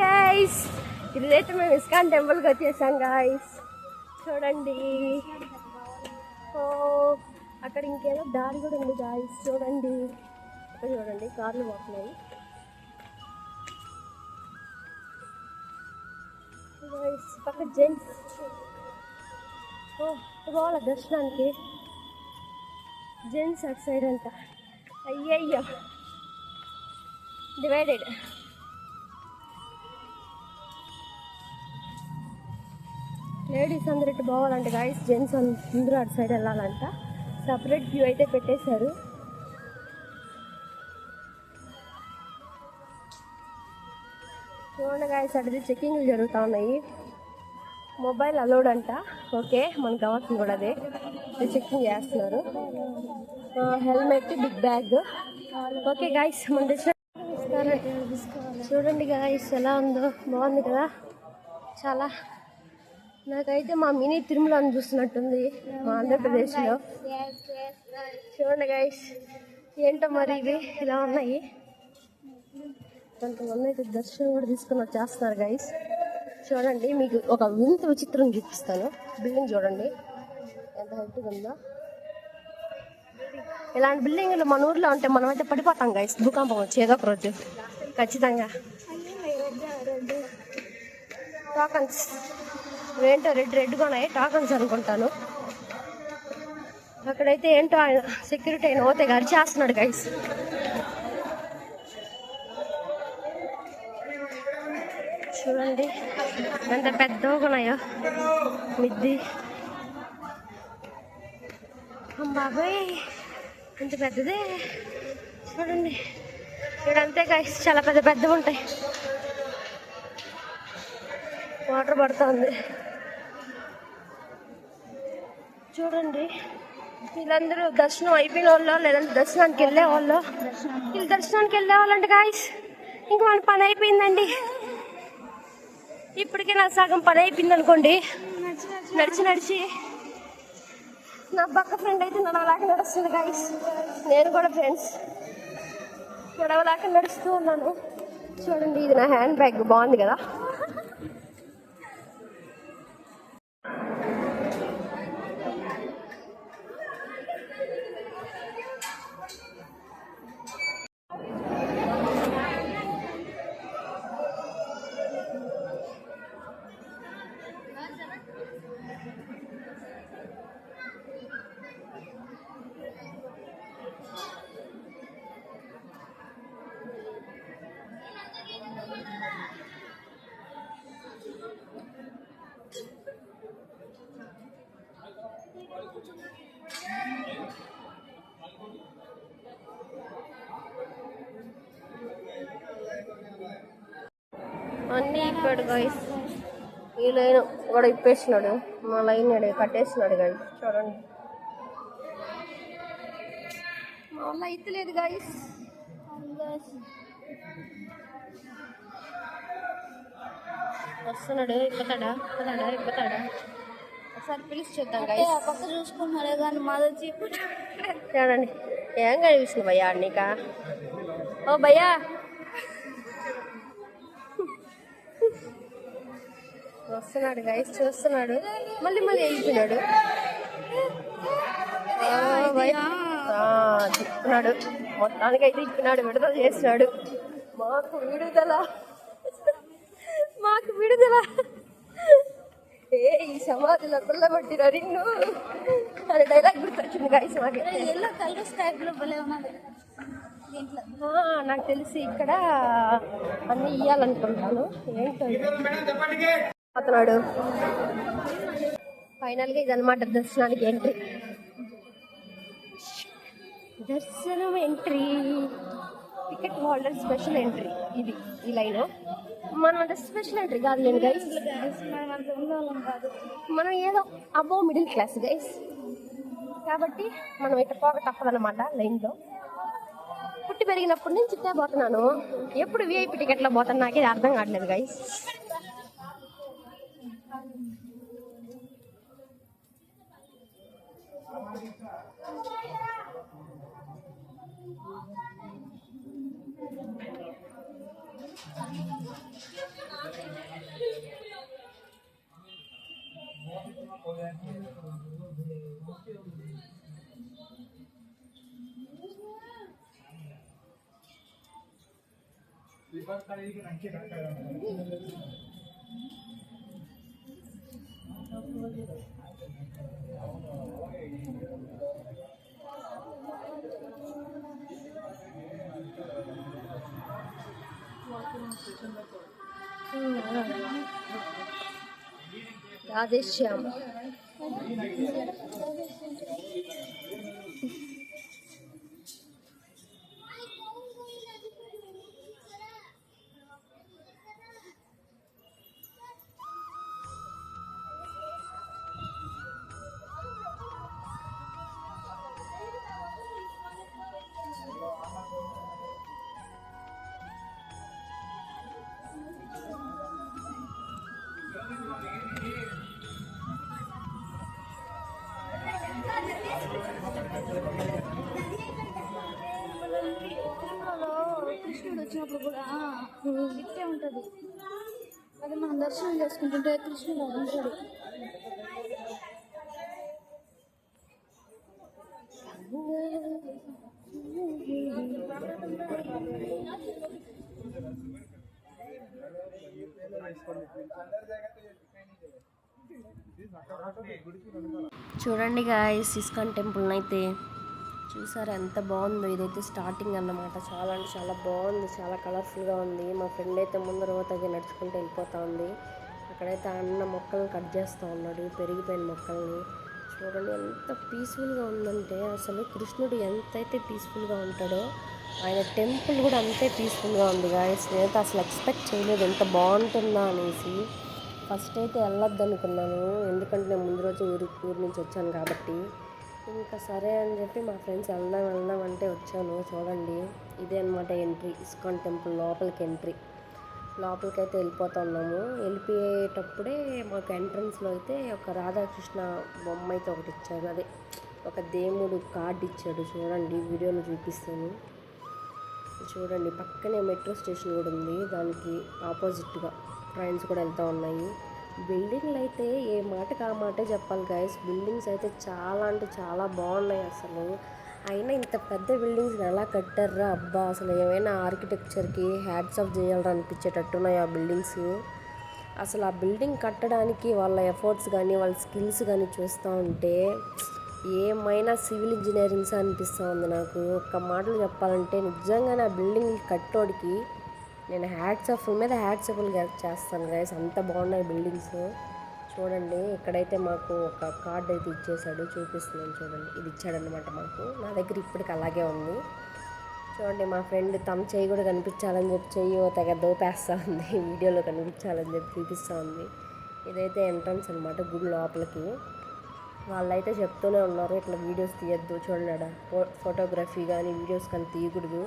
Guys ఇదైతే మేము ISKCON టెంపుల్కి వచ్చేసాం గాయస్ చూడండి. ఓ అక్కడ ఇంకేదో దారి కూడా ఉంది గాయస్ చూడండి. అక్కడ చూడండి కార్లు పోతున్నాయి. పక్క జెంట్స్ ఓ పోవాల దర్శనానికి జెంట్స్ అటు సైడ్ అంట. అయ్యయ్యో. డివైడెడ్ లేడీస్ అందరు ఇటు పోవాలంట గాయస్ జెంట్స్ అందరూ అటు సైడ్ వెళ్ళాలంట. సపరేట్ వ్యూ అయితే పెట్టేశారు. చూడండి గాయస్ అటుది చెకింగ్లు జరుగుతూ ఉన్నాయి. మొబైల్ అలౌడ్ అంట. ఓకే మనకు కావాల్సింది కూడా అదే. ఇది చెకింగ్ చేస్తున్నారు. Helmet big bag okay guys మన తెచ్చిన చూడండి గాయస్ ఎలా ఉందో. బాగుంది కదా? చాలా నాకైతే మా మినీ తిరుమల చూస్తున్నట్టుంది మా ఆంధ్రప్రదేశ్లో. చూడండి గైస్ ఏంటో మరి ఇవి? ఇలా ఉన్నాయి? కొంతమంది అయితే దర్శనం కూడా తీసుకుని వచ్చేస్తున్నారు గైస్ చూడండి మీకు ఒక వింత విచిత్రం చూపిస్తాను. బిల్డింగ్ చూడండి. ఎంత హైట్గా ఉందో. ఇలాంటి బిల్డింగ్లు మన ఊర్లో ఉంటే మనం అయితే పడిపోతాం గైస్ భూకంపం వచ్చి ఏదో ఒక రోజు. ఖచ్చితంగా. టాకన్స్ ఏంటో రెడ్ రెడ్గా ఉన్నాయి. టాకన్స్ అనుకుంటాను. అక్కడైతే ఏంటో ఆయన సెక్యూరిటీ ఆయన పోతే గారు చేస్తున్నాడు గైస్ చూడండి ఎంత పెద్దగా ఉన్నాయో. మిద్ది. బాబాయ్ ఎంత పెద్దదే. చూడండి ఇక్కడంతే గైస్ చాలా పెద్ద పెద్దవి ఉంటాయి. వాటర్ పడుతుంది. చూడండి. వీళ్ళందరూ దర్శనం అయిపోయిన వాళ్ళు లేదంటే దర్శనానికి వెళ్ళే వాళ్ళు వీళ్ళు దర్శనానికి వెళ్ళే వాళ్ళంటే గాయస్ ఇంకా మన పని అయిపోయిందండి. ఇప్పటికే నా సగం పని అయిపోయింది అనుకోండి. నడిచి నడిచి. నా పక్క ఫ్రెండ్ అయితే నన్ను అలాగే నడుస్తుంది గాయస్ నేను కూడా ఫ్రెండ్స్ నడవలాక నడుస్తూ ఉన్నాను. చూడండి ఇది నా హ్యాండ్ బ్యాగ్ బాగుంది కదా? ఇప్పాడు గాయస్ ఈ లైన్ కూడా ఇప్పేసినాడు. మా లైన్ కట్టేసినాడు గాయస్ చూడండి. మా వల్ల అయితే లేదు గాయస్ వస్తున్నాడు ఇప్పుతాడా ఇప్పుతాడా ఇప్పుతాడా ఒకసారి పిలిచి చూద్దాం గాయస్ పక్క చూసుకున్నారే కానీ మాది చూడండి. ఏం కనిపిస్తుంది భయ్యా నీక ఓ భయ్యా వస్తున్నాడు గైస్ చూస్తున్నాడు. మళ్ళీ మళ్ళీ వెళ్ళిపోయినాడు. ఆ, తిప్పుతున్నాడు. మొత్తానికి అయితే ఇప్పినాడు విడుదల చేసినాడు మాకు విడుదల. మాకు విడుదల. ఏ ఈ సమాధిలో కుల్లబట్టిన రింగు అనే డైలాగ్ గుర్తొచ్చింది గైస్ మాకైతే ఎల్లో కలర్ స్కై బ్లూ భలే ఉన్నది. దీంట్లో. ఆ, నాకు తెలిసి ఇక్కడ అన్ని ఇయ్యాలనుకుంటాను ఏంటో ఇది. అతనాడు. ఫైనల్గా ఇదన్నమాట దర్శనానికి ఎంట్రీ దర్శనం entry ticket holder special entry ఇది ఈ లైన్ మనం అంటే స్పెషల్ ఎంట్రీ కాదు నేను గైస్ మనం ఏదో అబో మిడిల్ క్లాస్ గైస్ కాబట్టి మనం ఇట్లా పోక తప్పదన్నమాట లైన్లో పుట్టి పెరిగినప్పటి నుంచి ఇట్టే పోతున్నాను. ఎప్పుడు విఐపి టికెట్లో పోతాను నాకే అర్థం కావట్లేదు గైస్ ಇಪ್ಪತ್ತು ತಾರೀಕಿಗೆ ಅಂಕೆ ಕರೆಕ್ಟ್ రాధేశ్యామ్ వచ్చినప్పుడు కూడా ఇట్టే ఉంటుంది. అది మనం దర్శనం చేసుకుంటుంటే కృష్ణుడు ఉంటాడు. చూడండి గాయస్ ఇస్కాన్ టెంపుల్ అయితే. చూసారు ఎంత బాగుందో ఇదైతే స్టార్టింగ్ అన్నమాట. చాలా అంటే చాలా బాగుంది చాలా కలర్ఫుల్గా ఉంది. మా ఫ్రెండ్ అయితే ముందర పోతాకి నడుచుకుంటూ వెళ్ళిపోతా ఉంది. అక్కడైతే అన్న మొక్కలను కట్ చేస్తూ ఉన్నాడు పెరిగిపోయిన మొక్కల్ని. చూడండి ఎంత పీస్ఫుల్గా ఉందంటే అసలు కృష్ణుడు ఎంతైతే పీస్ఫుల్గా ఉంటాడో ఆయన టెంపుల్ కూడా అంతే పీస్ఫుల్గా ఉంది గాయస్. నేనైతే అసలు ఎక్స్పెక్ట్ చేయలేదు ఎంత బాగుంటుందా అనేసి. ఫస్ట్ అయితే వెళ్ళొద్దు అనుకున్నాను ఎందుకంటే నేను ముందు రోజు ఊరి ఊరి నుంచి వచ్చాను కాబట్టి. ఇంకా సరే అని చెప్పి మా ఫ్రెండ్స్ వెళ్దాం వెళ్దాం అంటే వచ్చాను చూడండి. ఇదే అనమాట ఎంట్రీ. ఇస్కాన్ టెంపుల్ లోపలికి ఎంట్రీ. లోపలికి అయితే వెళ్ళిపోతున్నాము. వెళ్ళిపోయేటప్పుడే మాకు ఎంట్రన్స్లో అయితే ఒక రాధాకృష్ణ బొమ్మ అయితే ఒకటి ఇచ్చారు. అదే ఒక దేవుడు కార్డు ఇచ్చాడు చూడండి. వీడియోలో చూపిస్తాను. చూడండి. పక్కనే మెట్రో స్టేషన్ కూడా ఉంది. దానికి ఆపోజిట్గా ట్రైన్స్ కూడా వెళ్తూ ఉన్నాయి. బిల్డింగ్లు అయితే ఏ మాటకు ఆ మాటే చెప్పాలి గైస్ బిల్డింగ్స్ అయితే చాలా అంటే చాలా బాగున్నాయి అసలు. అయినా ఇంత పెద్ద బిల్డింగ్స్ ఎలా కట్టారా అబ్బా అసలు ఏమైనా ఆర్కిటెక్చర్కి హ్యాట్స్ ఆఫ్ చేయాలని అనిపించేటట్టున్నాయి ఆ బిల్డింగ్స్. అసలు ఆ బిల్డింగ్ కట్టడానికి వాళ్ళ ఎఫర్ట్స్ కానీ వాళ్ళ స్కిల్స్ కానీ చూస్తూ ఉంటే ఏమైనా సివిల్ ఇంజనీరింగ్స్ అనిపిస్తూ ఉంది నాకు. ఒక్క మాటలు చెప్పాలంటే నిజంగానే ఆ బిల్డింగ్ కట్టోడికి నేను హ్యాట్స్ ఆఫ్ మీద హ్యాట్స్ ఆఫ్ చేస్తాను గైస్ అంత బాగున్నాయి బిల్డింగ్స్ చూడండి ఇక్కడైతే మాకు ఒక కార్డ్ అయితే ఇచ్చేసాడు. చూపిస్తున్నాను చూడండి. ఇది ఇచ్చాడనమాట మాకు. నా దగ్గర ఇప్పటికి అలాగే ఉంది. చూడండి మా ఫ్రెండ్ తమ చేయి కూడా కనిపించాలని చెప్పి చెయ్యి ఓ తెగ ఉంది. వీడియోలో కనిపించాలని చెప్పి చూపిస్తూ ఉంది. ఇదైతే ఎంట్రన్స్ అనమాట గుడి లోపలికి. వాళ్ళైతే చెప్తూనే ఉన్నారు ఇట్లా వీడియోస్ తీయద్దు. చూడండి ఫోటోగ్రఫీ కానీ వీడియోస్ కానీ తీయకూడదు.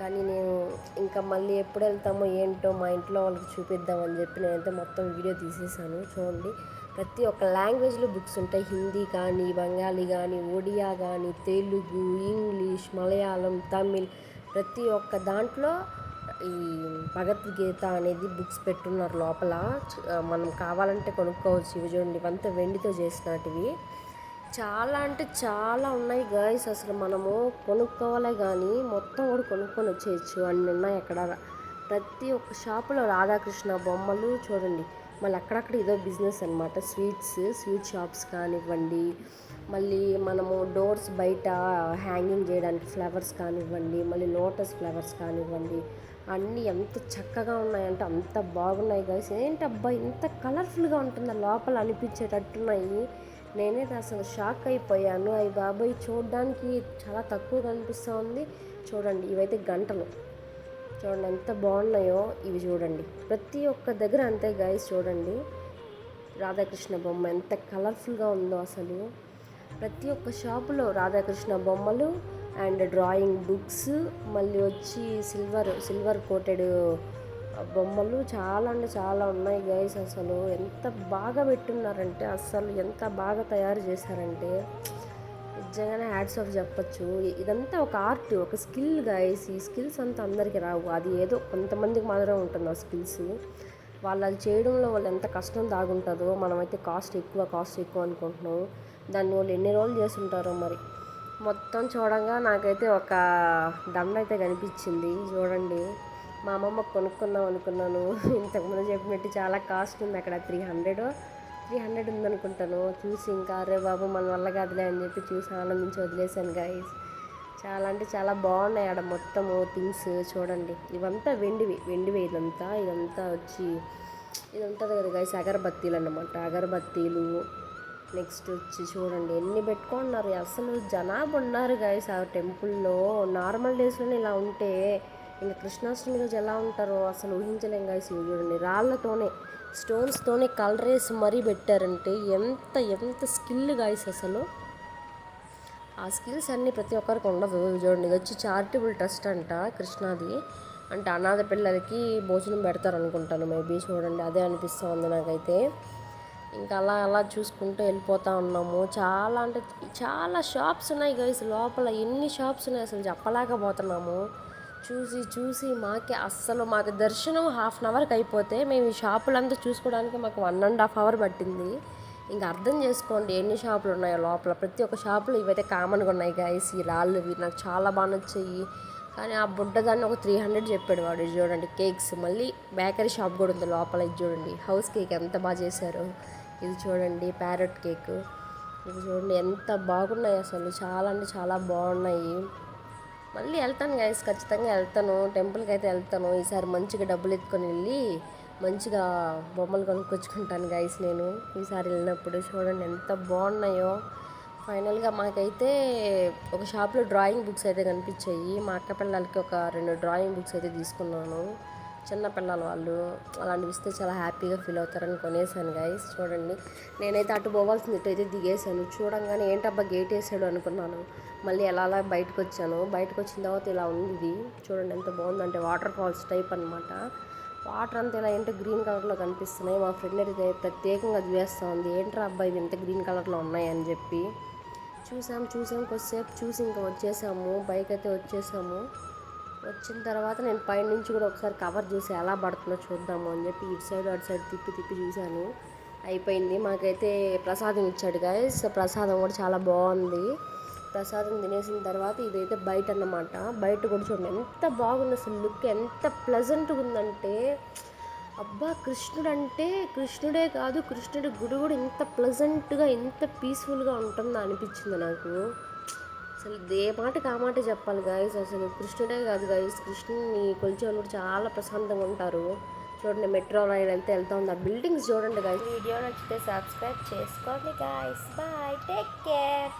కానీ నేను ఇంకా మళ్ళీ ఎప్పుడు వెళ్తామో ఏంటో మా ఇంట్లో వాళ్ళకి చూపిద్దామని చెప్పి నేనైతే మొత్తం వీడియో తీసేసాను. చూడండి. ప్రతి ఒక్క లాంగ్వేజ్లో బుక్స్ ఉంటాయి. హిందీ కానీ బెంగాలీ కానీ ఒడియా కానీ తెలుగు ఇంగ్లీష్ మలయాళం తమిళ్ ప్రతి ఒక్క దాంట్లో ఈ భగవద్గీత అనేది బుక్స్ పెట్టున్నారు లోపల. మనం కావాలంటే కొనుక్కోవచ్చు. ఇవి చూడండి. ఇవంతా వెండితో చేసినటివి. చాలా అంటే చాలా ఉన్నాయి గాయస్ అసలు మనము కొనుక్కోవాలే కానీ మొత్తం కూడా కొనుక్కొని వచ్చేయచ్చు. అన్ని ఉన్నాయి అక్కడ. ప్రతి ఒక్క షాపులో రాధాకృష్ణ బొమ్మలు చూడండి. మళ్ళీ అక్కడక్కడ ఇదో బిజినెస్ అనమాట స్వీట్స్ స్వీట్ షాప్స్ కానివ్వండి. మళ్ళీ మనము డోర్స్ బయట హ్యాంగింగ్ చేయడానికి ఫ్లవర్స్ కానివ్వండి. మళ్ళీ లోటస్ ఫ్లవర్స్ కానివ్వండి. అన్నీ ఎంత చక్కగా ఉన్నాయంటే అంత బాగున్నాయి గాయస్ ఏంటబ్బా ఇంత కలర్ఫుల్గా ఉంటుందా? లోపల అనిపించేటట్టున్నాయి. నేనైతే అసలు షాక్ అయిపోయాను. అవి బాబాయ్ చూడడానికి చాలా తక్కువ కనిపిస్తూ ఉంది. చూడండి ఇవైతే గంటలు. చూడండి ఎంత బాగున్నాయో ఇవి చూడండి. ప్రతి ఒక్క దగ్గర అంతే గాయస్ చూడండి. రాధాకృష్ణ బొమ్మ ఎంత కలర్ఫుల్గా ఉందో అసలు. ప్రతి ఒక్క షాపులో రాధాకృష్ణ బొమ్మలు అండ్ డ్రాయింగ్ బుక్స్ మళ్ళీ వచ్చి సిల్వర్ సిల్వర్ కోటెడ్ బొమ్మలు చాలా అంటే చాలా ఉన్నాయి గైస్ అసలు. ఎంత బాగా పెట్టున్నారంటే అసలు ఎంత బాగా తయారు చేశారంటే నిజంగానే హ్యాడ్స్ ఆఫ్ చెప్పచ్చు. ఇదంతా ఒక ఆర్ట్ ఒక స్కిల్ గైస్ ఈ స్కిల్స్ అంతా అందరికీ రావు. అది ఏదో కొంతమందికి మాత్రమే ఉంటుంది ఆ స్కిల్స్ వాళ్ళు అది చేయడంలో వాళ్ళు ఎంత కష్టం దాగుంటుందో మనమైతే కాస్ట్ ఎక్కువ కాస్ట్ ఎక్కువ అనుకుంటున్నాం. దాన్ని వాళ్ళు ఎన్ని రోజులు చేసి ఉంటారో మరి. మొత్తం చూడంగా నాకైతే ఒక దండ అయితే కనిపించింది. చూడండి. మా అమ్మమ్మ కొనుక్కుందాం అనుకున్నాను. ఇంతకుముందు చెప్పినట్టు చాలా కాస్ట్ ఉంది అక్కడ. త్రీ హండ్రెడ్ త్రీ హండ్రెడ్ ఉందనుకుంటాను చూసి ఇంకా అరే బాబు మన వల్ల కాదులే అని చెప్పి చూసి ఆనందించి వదిలేశాను గాయస్ చాలా అంటే చాలా బాగున్నాయి ఆడ మొత్తము థింగ్స్ చూడండి. ఇవంతా వెండివి వెండివి ఇదంతా. ఇదంతా వచ్చి ఇది ఉంటుంది కదా గైస్ అగరబత్తీలు అన్నమాట. అగరబత్తీలు నెక్స్ట్ వచ్చి చూడండి. ఎన్ని పెట్టుకున్నారు? అసలు జనాభా ఉన్నారు గైస్ ఆ టెంపుల్లో నార్మల్ డేస్లోనే ఇలా ఉంటే ఇంకా కృష్ణాష్టమి రోజు ఎలా ఉంటారో అసలు ఊహించలేం గైస్ చూడండి రాళ్ళతోనే స్టోన్స్తోనే కలర్ వేసి మరీ పెట్టారంటే ఎంత ఎంత స్కిల్ గైస్ అసలు. ఆ స్కిల్స్ అన్నీ ప్రతి ఒక్కరికి ఉండదు. చూడండి వచ్చి చారిటబుల్ ట్రస్ట్ అంట కృష్ణాది. అంటే అనాథ పిల్లలకి భోజనం పెడతారు అనుకుంటాను మేబీ చూడండి అదే అనిపిస్తుంది నాకైతే. ఇంకా అలా అలా చూసుకుంటూ వెళ్ళిపోతూ ఉన్నాము. చాలా అంటే చాలా షాప్స్ ఉన్నాయి గైస్ లోపల ఎన్ని షాప్స్ ఉన్నాయి అసలు చెప్పలేకపోతున్నాము. చూసి చూసి మాకే అస్సలు మాకు దర్శనం హాఫ్ అన్ అవర్కి అయిపోతే మేము ఈ షాపులంతా చూసుకోవడానికి మాకు వన్ అండ్ హాఫ్ అవర్ పట్టింది. ఇంకా అర్థం చేసుకోండి ఎన్ని షాపులు ఉన్నాయో లోపల. ప్రతి ఒక్క షాపులో ఇవైతే కామన్గా ఉన్నాయి గాయస్ ఈ రాళ్ళువి నాకు చాలా బాగా నచ్చాయి. కానీ ఆ బుడ్డ దాన్ని ఒక త్రీ హండ్రెడ్ చెప్పాడు వాడు. ఇది చూడండి కేక్స్ మళ్ళీ బేకరీ షాప్ కూడా ఉంది లోపల. ఇది చూడండి హౌస్ కేక్ ఎంత బాగా చేశారు. ఇది చూడండి ప్యారెట్ కేక్ ఇది చూడండి ఎంత బాగున్నాయి అసలు. చాలా అంటే చాలా బాగున్నాయి. మళ్ళీ వెళ్తాను గైస్ ఖచ్చితంగా వెళ్తాను. టెంపుల్కి అయితే వెళ్తాను. ఈసారి మంచిగా డబ్బులు ఎత్తుకొని వెళ్ళి మంచిగా బొమ్మలు కొనుక్కొచ్చుకుంటాను గైస్ నేను. ఈసారి వెళ్ళినప్పుడు చూడండి ఎంత బాగున్నాయో. ఫైనల్గా మాకైతే ఒక షాప్లో డ్రాయింగ్ బుక్స్ అయితే కనిపించాయి. మా అక్క పిల్లలకి ఒక రెండు డ్రాయింగ్ బుక్స్ అయితే తీసుకున్నాను. చిన్న పిల్లలు వాళ్ళు అలాంటివి ఇస్తే చాలా హ్యాపీగా ఫీల్ అవుతారని కొనేసాను గైస్ చూడండి. నేనైతే అటు పోవాల్సింది ఇటు అయితే దిగేసాను చూడంగానే ఏంటబ్బా గేట్ వేసాడు అనుకున్నాను. మళ్ళీ ఎలా అలా బయటకు వచ్చాను బయటకు వచ్చిన తర్వాత ఇలా ఉంది. ఇది చూడండి ఎంత బాగుందంటే వాటర్ ఫాల్స్ టైప్ అనమాట వాటర్ అంతా ఇలా ఏంటో గ్రీన్ కలర్లో కనిపిస్తున్నాయి. మా ఫ్రెండ్ అయితే ప్రత్యేకంగా చూస్తూ ఉంది. ఏంట్రా అబ్బాయి ఇవి ఎంత గ్రీన్ కలర్లో ఉన్నాయని చెప్పి చూసాం చూసాం. కొద్దిసేపు చూసి ఇంకా వచ్చేసాము. బైక్ అయితే వచ్చేసాము. వచ్చిన తర్వాత నేను పైనుంచి కూడా ఒకసారి కవర్ చేసి ఎలా పడుతుందో చూద్దాము అని చెప్పి ఇటు సైడ్ అటు సైడ్ తిప్పి తిప్పి చూశాను. అయిపోయింది. మాకైతే ప్రసాదం ఇచ్చాడు గాయస్. ప్రసాదం కూడా చాలా బాగుంది. ప్రసాదం తినేసిన తర్వాత ఇదైతే బయట అన్నమాట బయట కూడా చూడండి ఎంత బాగుంది అసలు లుక్ ఎంత ప్లెజెంట్గా ఉందంటే అబ్బా కృష్ణుడు అంటే కృష్ణుడే కాదు కృష్ణుడి గుడి కూడా ఇంత ప్లజెంట్గా ఎంత పీస్ఫుల్గా ఉంటుందో అనిపించింది నాకు. అసలు ఏ మాటకి ఆ మాట చెప్పాలి గాయస్ అసలు కృష్ణుడే కాదు గాయస్ కృష్ణుని కొలిచే కూడా చాలా ప్రశాంతంగా ఉంటారు. చూడండి మెట్రో రైల్ అంతా వెళ్తా ఉంది. ఆ బిల్డింగ్స్ చూడండి గాయస్ వీడియో నచ్చితే సబ్స్క్రైబ్ చేసుకోండి గాయస్ బాయ్ టేక్ కేర్